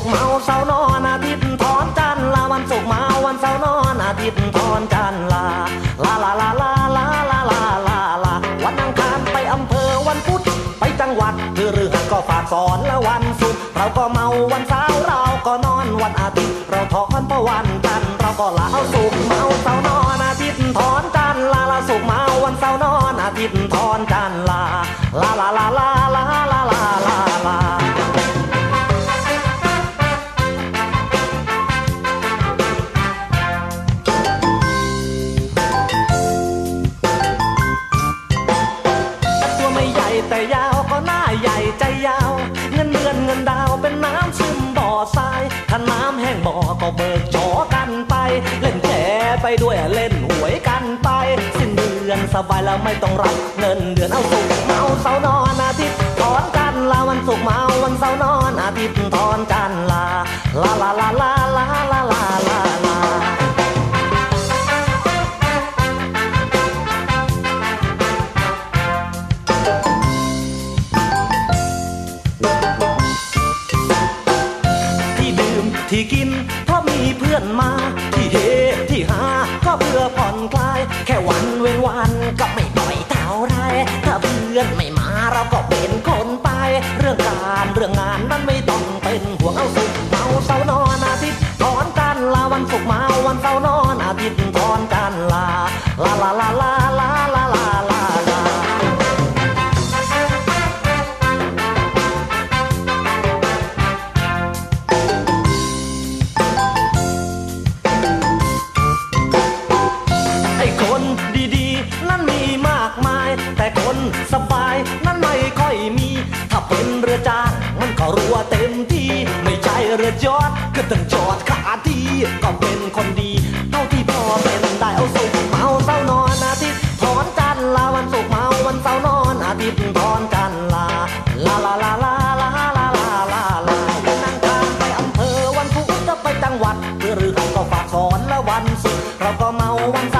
กร์เมาเสาร์นอนอาทิตย์ถอนจันลาวันศุกร์เมาวันเสาร์นอนอาทิตย์ถอนจันลาลาลาลาลาลาลาลาลาลาวันอังคารไปอำเภอวันพุธไปจังหวัดเรือเรือก็ฝากสอนละวันศุกร์เราก็เมาวันเสาร์เราก็นอนวันอาทิตย์เราถอนเพราะวันจันเราก็ลาเอาศุกร์เมาเสาร์นอนอาทิตย์ถอนจันลาลาศุกร์เมาวันเสาร์นอนอาทิตย์ถอนจันลาลาลาลาลา แต่ยาวก็หน้าใหญ่ใจยาว เงินเดือนเงินดาวเป็นน้ำซึมบ่อทรายถ้าน้ำแห้งบ่อก็เบิกจอกันไป เล่นแชร์ไปด้วยเล่นหวยกันไป สิ้นเดือนสบายแล้วไม่ต้องรับเงินเดือนเอาสุกเมาเสาร์นอนอาทิตย์ถอนกันลาวันศุกเมาวันเสาร์นอนอาทิตย์ถอนกันลาลาลาลาื่อนมา ที่เฮที่หา ก็เพื่อผ่อนคลาย แค่วันเว้นวันก็ไม่ปล่อยเท่าไรถ้าเพื่อนไม่มาเราก็เป็นคนไป เรื่องการเรื่องงานนั้นไม่ต้องเป็นห่วงเอาสุกเมาเสาร์นอนอาทิตย์ถอนกันลาวันสุกเมาวันเสาร์นอนอาทิตย์ถอนกันลาลาลาลาลาลา ดีๆ นั้นมีมากมาย แต่คนสบายนั้นไม่ค่อยมี ถ้าเป็นเรือจ้างมันก็รัวเต็มที่ ไม่ใช่เรือจอดก็ต้องจอดขาที่ก็เป็นคนดีเท่าที่พอเป็นได้เอาสุกร์เมาเสาร์นอนอาทิตย์ถอนจันทร์ลาวันศุกร์เมาวันเสาร์นอนอาทิตย์ถอนจันทร์ลาลาลาลาลาลาลาลาลาลาวันนั่งทางไปอำเภอวันพุธจะไปจังหวัดเพื่อรือหันก็ฝากสอนและวันศุกร์เราก็เมาวันเสาร์